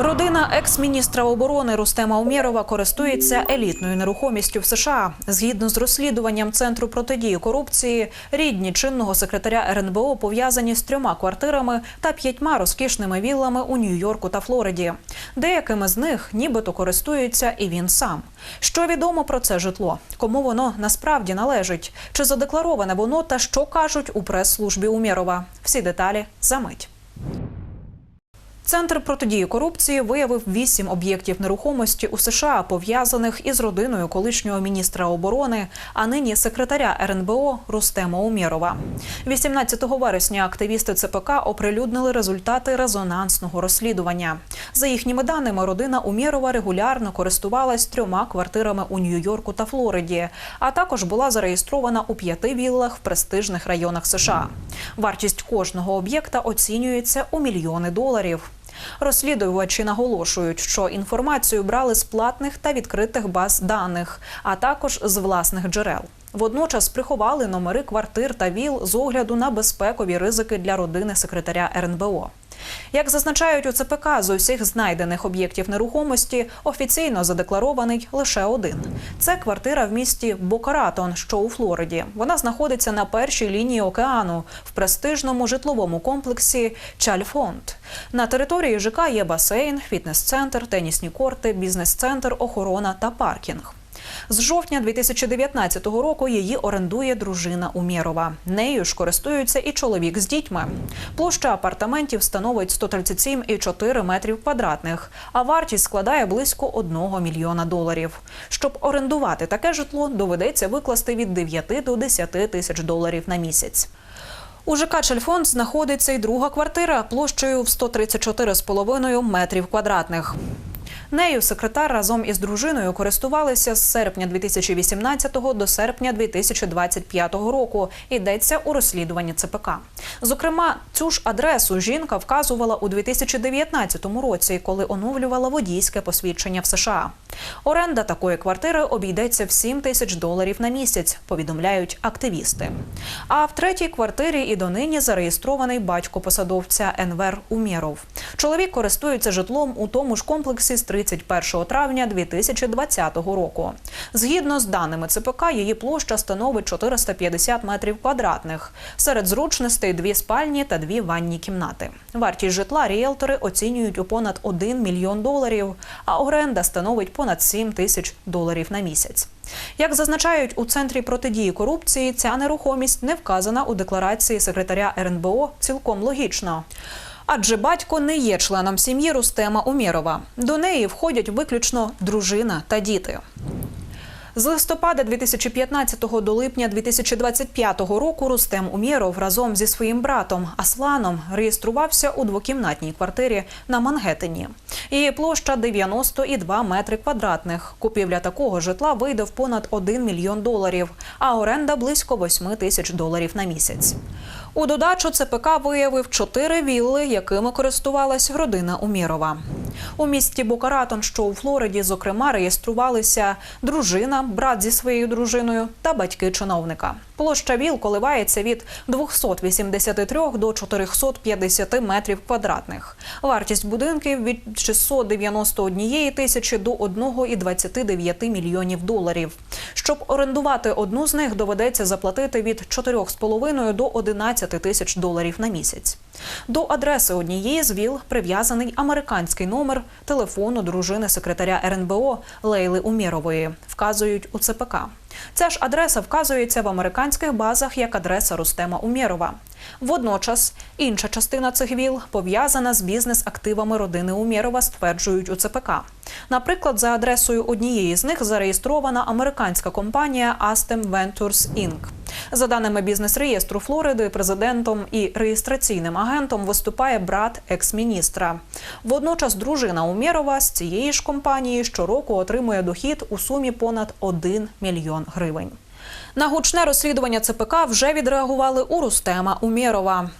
Родина екс-міністра оборони Рустема Умєрова користується елітною нерухомістю в США. Згідно з розслідуванням центру протидії корупції, рідні чинного секретаря РНБО пов'язані з трьома квартирами та п'ятьма розкішними віллами у Нью-Йорку та Флориді. Деякими з них нібито користується і він сам. Що відомо про це житло? Кому воно насправді належить? Чи задеклароване воно та що кажуть у прес-службі Умєрова? Всі деталі за мить. Центр протидії корупції виявив вісім об'єктів нерухомості у США, пов'язаних із родиною колишнього міністра оборони, а нині секретаря РНБО Рустема Умєрова. 18 вересня активісти ЦПК оприлюднили результати резонансного розслідування. За їхніми даними, родина Умєрова регулярно користувалась трьома квартирами у Нью-Йорку та Флориді, а також була зареєстрована у п'яти віллах в престижних районах США. Вартість кожного об'єкта оцінюється у мільйони доларів. Розслідувачі наголошують, що інформацію брали з платних та відкритих баз даних, а також з власних джерел. Водночас приховали номери квартир та віл з огляду на безпекові ризики для родини секретаря РНБО. Як зазначають у ЦПК, з усіх знайдених об'єктів нерухомості офіційно задекларований лише один. Це квартира в місті Бокаратон, що у Флориді. Вона знаходиться на першій лінії океану в престижному житловому комплексі Чальфонд. На території ЖК є басейн, фітнес-центр, тенісні корти, бізнес-центр, охорона та паркінг. З жовтня 2019 року її орендує дружина Умєрова. Нею ж користується і чоловік з дітьми. Площа апартаментів становить 137,4 метрів квадратних, а вартість складає близько 1 мільйона доларів. Щоб орендувати таке житло, доведеться викласти від 9 до 10 тисяч доларів на місяць. У ЖК Чельфонд знаходиться й друга квартира площею в 134,5 метрів квадратних. Нею секретар разом із дружиною користувалися з серпня 2018 до серпня 2025 року. Йдеться у розслідуванні ЦПК. Зокрема, цю ж адресу жінка вказувала у 2019 році, коли оновлювала водійське посвідчення в США. Оренда такої квартири обійдеться в 7 тисяч доларів на місяць, повідомляють активісти. А в третій квартирі і донині зареєстрований батько посадовця Енвер Умєров. Чоловік користується житлом у тому ж комплексі з 31 травня 2020 року. Згідно з даними ЦПК, її площа становить 450 метрів квадратних. Серед зручностей дві спальні та дві ванні кімнати. Вартість житла ріелтори оцінюють у понад 1 мільйон доларів, а оренда становить понад 7 тисяч доларів на місяць. Як зазначають у центрі протидії корупції, ця нерухомість не вказана у декларації секретаря РНБО цілком логічно. Адже батько не є членом сім'ї Рустема Умєрова. До неї входять виключно дружина та діти. З листопада 2015 до липня 2025 року Рустем Умєров разом зі своїм братом Асланом реєструвався у двокімнатній квартирі на Мангеттені. Її площа 92 метри квадратних. Купівля такого житла вийде в понад 1 мільйон доларів, а оренда близько 8 тисяч доларів на місяць. У додачу ЦПК виявив чотири вілли, якими користувалась родина Умірова. У місті Бокаратон, що у Флориді, зокрема, реєструвалися дружина, брат зі своєю дружиною та батьки чиновника. Площа віл коливається від 283 до 450 метрів квадратних. Вартість будинків від 691 тисячі до 1,29 мільйонів доларів. Щоб орендувати одну з них, доведеться заплатити від 4,5 до 11 тисяч доларів на місяць. До адреси однієї з віл прив'язаний американський номер телефону дружини секретаря РНБО Лейли Умєрової, вказують у ЦПК. Ця ж адреса вказується в американських базах як адреса Рустема Умєрова. Водночас інша частина цих віл пов'язана з бізнес-активами родини Умєрова, стверджують у ЦПК. Наприклад, за адресою однієї з них зареєстрована американська компанія Astem Ventures Inc. За даними бізнес-реєстру Флориди, президентом і реєстраційним агентом виступає брат екс-міністра. Водночас дружина Умєрова з цієї ж компанії щороку отримує дохід у сумі понад 1 мільйон гривень. На гучне розслідування ЦПК вже відреагували у Рустема Умєрова.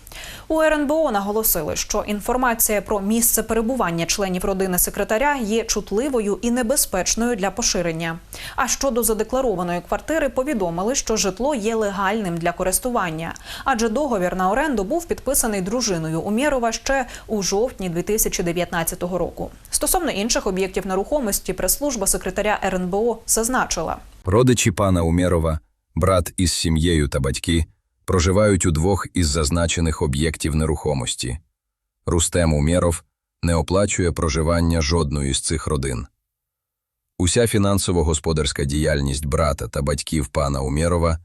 У РНБО наголосили, що інформація про місце перебування членів родини секретаря є чутливою і небезпечною для поширення. А щодо задекларованої квартири, повідомили, що житло є легальним для користування, адже договір на оренду був підписаний дружиною Умєрова ще у жовтні 2019 року. Стосовно інших об'єктів нерухомості, прес-служба секретаря РНБО зазначила. Родичі пана Умєрова, брат із сім'єю та батьки, проживають у двох із зазначених об'єктів нерухомості. Рустем Умєров не оплачує проживання жодної з цих родин. Уся фінансово-господарська діяльність брата та батьків пана Умєрова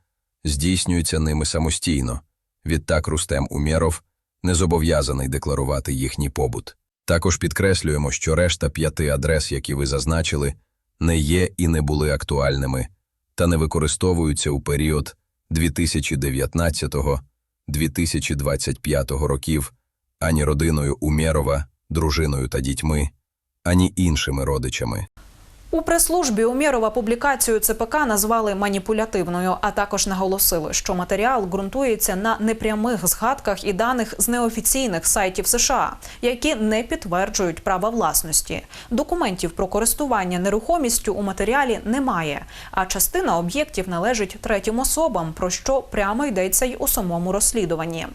здійснюється ними самостійно. Відтак Рустем Умєров не зобов'язаний декларувати їхній побут. Також підкреслюємо, що решта п'яти адрес, які ви зазначили, не є і не були актуальними та не використовуються у період 2019-2025 років ані родиною Умєрова, дружиною та дітьми, ані іншими родичами. У прес-службі Умєрова публікацію ЦПК назвали маніпулятивною, а також наголосили, що матеріал ґрунтується на непрямих згадках і даних з неофіційних сайтів США, які не підтверджують права власності. Документів про користування нерухомістю у матеріалі немає, а частина об'єктів належить третім особам, про що прямо йдеться й у самому розслідуванні.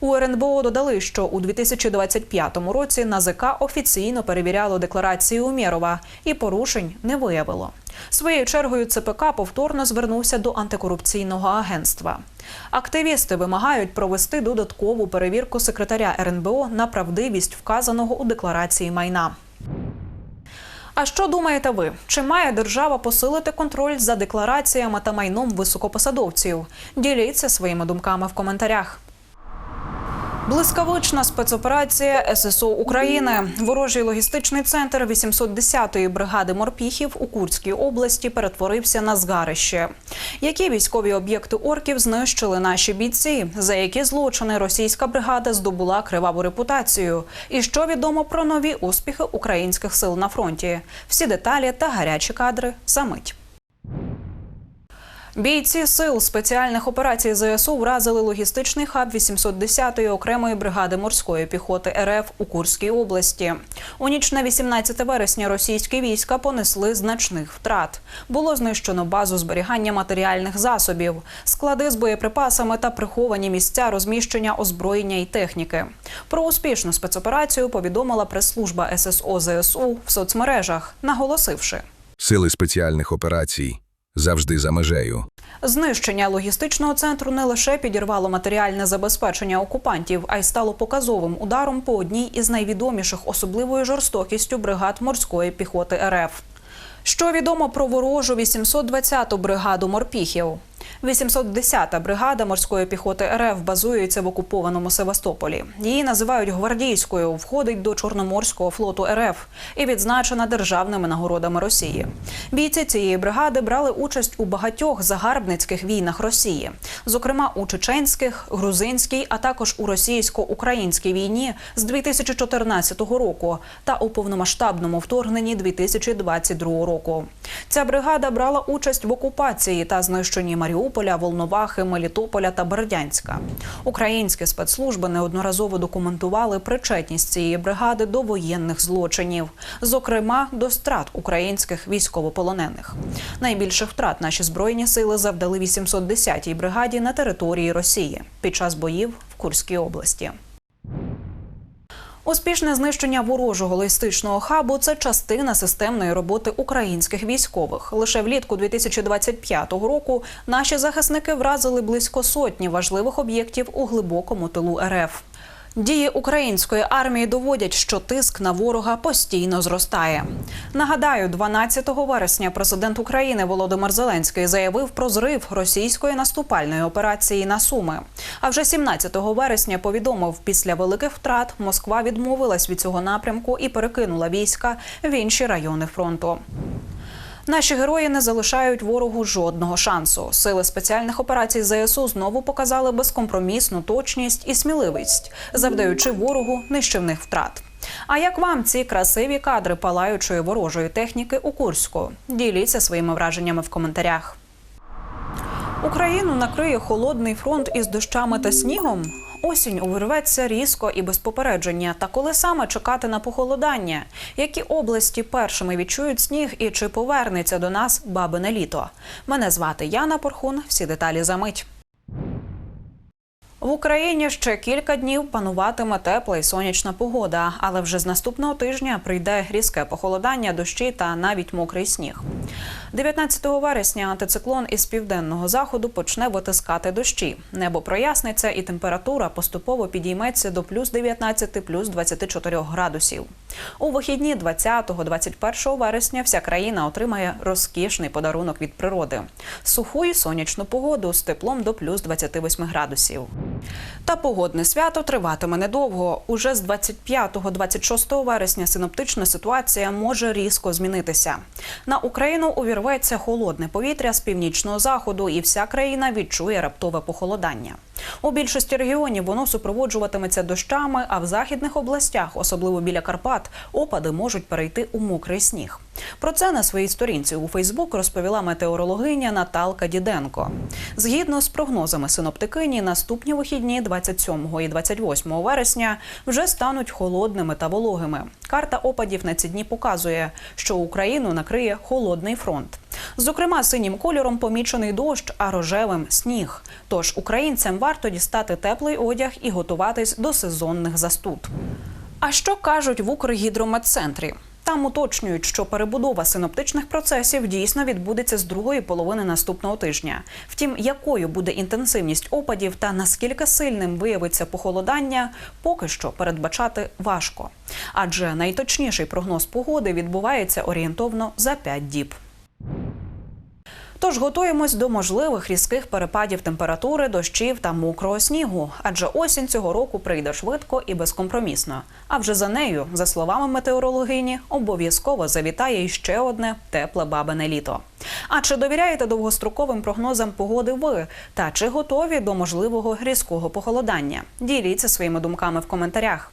У РНБО додали, що у 2025 році НАЗК офіційно перевіряло декларації Умєрова і порушень не виявило. Своєю чергою ЦПК повторно звернувся до антикорупційного агентства. Активісти вимагають провести додаткову перевірку секретаря РНБО на правдивість вказаного у декларації майна. А що думаєте ви? Чи має держава посилити контроль за деклараціями та майном високопосадовців? Діліться своїми думками в коментарях. Блискавична спецоперація ССО України. Ворожий логістичний центр 810-ї бригади морпіхів у Курській області перетворився на згарище. Які військові об'єкти орків знищили наші бійці? За які злочини російська бригада здобула криваву репутацію? І що відомо про нові успіхи українських сил на фронті? Всі деталі та гарячі кадри за мить. Бійці сил спеціальних операцій ЗСУ вразили логістичний хаб 810-ї окремої бригади морської піхоти РФ у Курській області. У ніч на 18 вересня російські війська понесли значних втрат. Було знищено базу зберігання матеріальних засобів, склади з боєприпасами та приховані місця розміщення озброєння і техніки. Про успішну спецоперацію повідомила прес-служба ССО ЗСУ в соцмережах, наголосивши. Сили спеціальних операцій завжди за межею. Знищення логістичного центру не лише підірвало матеріальне забезпечення окупантів, а й стало показовим ударом по одній із найвідоміших особливою жорстокістю бригад морської піхоти РФ. Що відомо про ворожу 820-ту бригаду морпіхів? 810-та бригада морської піхоти РФ базується в окупованому Севастополі. Її називають гвардійською, входить до Чорноморського флоту РФ і відзначена державними нагородами Росії. Бійці цієї бригади брали участь у багатьох загарбницьких війнах Росії, зокрема у чеченських, грузинській, а також у російсько-українській війні з 2014 року та у повномасштабному вторгненні 2022 року. Ця бригада брала участь в окупації та знищенні Маріуполя, Волновахи, Мелітополя та Бердянська. Українські спецслужби неодноразово документували причетність цієї бригади до воєнних злочинів, зокрема до страт українських військовополонених. Найбільших втрат наші збройні сили завдали 810-й бригаді на території Росії під час боїв в Курській області. Успішне знищення ворожого логістичного хабу це частина системної роботи українських військових. Лише влітку 2025 року наші захисники вразили близько сотні важливих об'єктів у глибокому тилу РФ. Дії української армії доводять, що тиск на ворога постійно зростає. Нагадаю, 12 вересня президент України Володимир Зеленський заявив про зрив російської наступальної операції на Суми. А вже 17 вересня повідомив, після великих втрат Москва відмовилась від цього напрямку і перекинула війська в інші райони фронту. Наші герої не залишають ворогу жодного шансу. Сили спеціальних операцій ЗСУ знову показали безкомпромісну точність і сміливість, завдаючи ворогу нищівних втрат. А як вам ці красиві кадри палаючої ворожої техніки у Курську? Діліться своїми враженнями в коментарях. Україну накриє холодний фронт із дощами та снігом. Осінь увірветься різко і без попередження. Та коли саме чекати на похолодання? Які області першими відчують сніг і чи повернеться до нас бабине літо? Мене звати Яна Порхун. Всі деталі за мить. В Україні ще кілька днів пануватиме тепла і сонячна погода, але вже з наступного тижня прийде різке похолодання, дощі та навіть мокрий сніг. 19 вересня антициклон із південного заходу почне витискати дощі. Небо проясниться і температура поступово підійметься до плюс 19, плюс 24 градусів. У вихідні 20-21 вересня вся країна отримає розкішний подарунок від природи суху і сонячну погоду з теплом до плюс 28 градусів. Та погодне свято триватиме недовго. Уже з 25-26 вересня синоптична ситуація може різко змінитися. На Україну увірветься холодне повітря з північного заходу, і вся країна відчує раптове похолодання. У більшості регіонів воно супроводжуватиметься дощами, а в західних областях, особливо біля Карпат, опади можуть перейти у мокрий сніг. Про це на своїй сторінці у Фейсбук розповіла метеорологиня Наталка Діденко. Згідно з прогнозами синоптикині, наступні вихідні 27 і 28 вересня вже стануть холодними та вологими. Карта опадів на ці дні показує, що Україну накриє холодний фронт. Зокрема, синім кольором помічений дощ, а рожевим сніг. Тож українцям варто дістати теплий одяг і готуватись до сезонних застуд. А що кажуть в Укргідрометцентрі? Там уточнюють, що перебудова синоптичних процесів дійсно відбудеться з другої половини наступного тижня. Втім, якою буде інтенсивність опадів та наскільки сильним виявиться похолодання, поки що передбачати важко. Адже найточніший прогноз погоди відбувається орієнтовно за 5 діб. Тож готуємось до можливих різких перепадів температури, дощів та мокрого снігу, адже осінь цього року прийде швидко і безкомпромісно. А вже за нею, за словами метеорологині, обов'язково завітає іще одне тепле бабине літо. А чи довіряєте довгостроковим прогнозам погоди ви? Та чи готові до можливого різкого похолодання? Діліться своїми думками в коментарях.